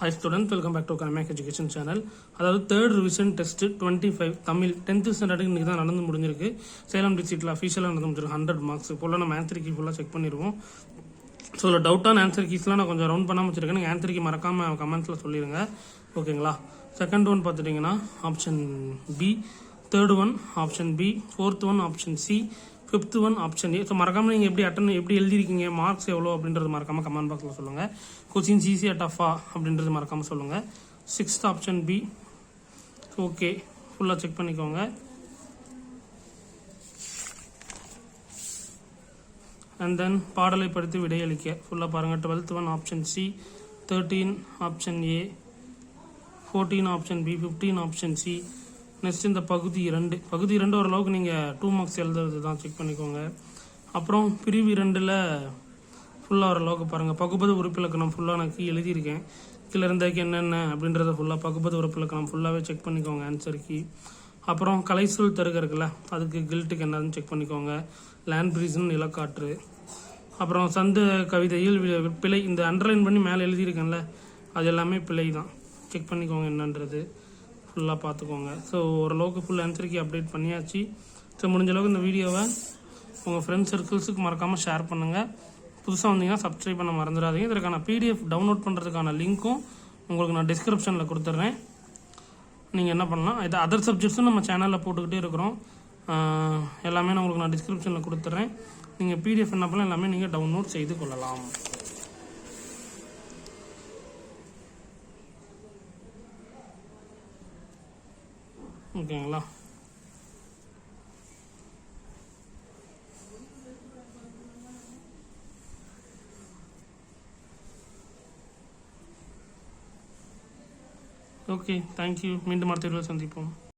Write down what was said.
Hi student welcome back to கனமேக் education channel அதாவது third revision test twenty five Tamil tenth ஸ்டாண்டர்டுக்கு இன்றைக்கி தான் நடந்து முடிஞ்சிருக்கு. சேலம் டிஸ்ட்ரிக்டில் அஃபீஷியலாக நடந்து முடிஞ்சிருக்கு. ஹண்ட்ரட் மார்க்ஸ் ஃபுல்லாக நம்ம ஆன்சர் கீ ஃபுல்லாக செக் பண்ணிடுவோம். ஸோ இதில் டவுட்டான ஆன்சர் கீஸ்லாம் நான் கொஞ்சம் ரவுண்ட் பண்ணாமல் வச்சிருக்கேன். நீங்கள் ஆன்சர் கீ மறக்காமல் கமெண்ட்ஸில் சொல்லிடுங்க ஓகேங்களா செகண்ட் ஒன் பார்த்துட்டிங்கன்னா option B third one option B fourth one option C fifth one option A so மறக்காமல் நீங்கள் எப்படி அட்டன் எப்படி எழுதிருக்கீங்க மார்க்ஸ் எவ்வளோ அப்படின்றது மறக்காமல் கமெண்ட் பாக்ஸில் சொல்லுங்கள் கொஸ்டின்ஸ் ஈஸியாக டஃபா அப்படின்றது மறக்காமல் சொல்லுங்கள் சிக்ஸ்த் ஆப்ஷன் பி ஓகே ஃபுல்லாக செக் பண்ணிக்கோங்க. அண்ட் தென் பாடலை படித்து விடையளிக்க. ஃபுல்லாக பாருங்கள் twelfth one option C thirteen option A fourteen option B fifteen option C next இந்த பகுதி இரண்டு. பகுதி இரண்டு ஓரளவுக்கு நீங்கள் டூ மார்க்ஸ் எழுதுறது தான் செக் பண்ணிக்கோங்க. அப்புறம் பிரிவு இரண்டில் ஃபுல்லாக ஓரளவுக்கு பாருங்கள் பகுப்பது உறுப்பிலக்கணம் ஃபுல்லாக நான் எழுதியிருக்கேன். கீழே இருந்தாக்கி என்னென்ன அப்படின்றத ஃபுல்லாக பகுப்பது உறுப்பிலக்கணம் ஃபுல்லாகவே செக் பண்ணிக்கோங்க ஆன்சர் கீ. அப்புறம் கலைசொல் தருக இருக்குல்ல அதுக்கு கில்ட்டுக்கு என்னதுன்னு செக் பண்ணிக்கோங்க. லேண்ட் ப்ரீசன் நிலக்காற்று. அப்புறம் சந்த கவிதையில் வி- பிழை இந்த அண்டர்லைன் பண்ணி மேலே எழுதியிருக்கேன்ல அது எல்லாமே பிழை தான் செக் பண்ணிக்கோங்க என்னன்றது. ஃபுல்லாக பார்த்துக்கோங்க ஸோ ஓரளவுக்கு ஃபுல் ஆன்சருக்கு அப்டேட் பண்ணியாச்சு. ஸோ முடிஞ்ச அளவுக்கு இந்த வீடியோவை உங்கள் ஃப்ரெண்ட்ஸ் சர்க்கிள்ஸுக்கு மறக்காமல் ஷேர் பண்ணுங்கள் புதுசாக வந்தீங்கன்னா சப்ஸ்கிரைப் பண்ண மறந்துடாதீங்க. இதற்கான பிடிஎஃப் டவுன்லோட் பண்ணுறதுக்கான லிங்க்கும் உங்களுக்கு நான் டிஸ்கிரிப்ஷனில் கொடுத்துட்றேன் நீங்கள் என்ன பண்ணலாம்? இது அதர் சப்ஜெக்ட்ஸும் நம்ம சேனலில் போட்டுக்கிட்டே இருக்கிறோம். எல்லாமே நான் உங்களுக்கு நான் டிஸ்கிரிப்ஷனில் கொடுத்துட்றேன் நீங்கள் பிடிஎஃப் என்ன பண்ணலாம்? எல்லாமே நீங்கள் டவுன்லோட் செய்து கொள்ளலாம். ஓகேங்களா ஓகே தேங்க்யூ மீண்டும் அடுத்த வீடியோவில் சந்திப்போம்.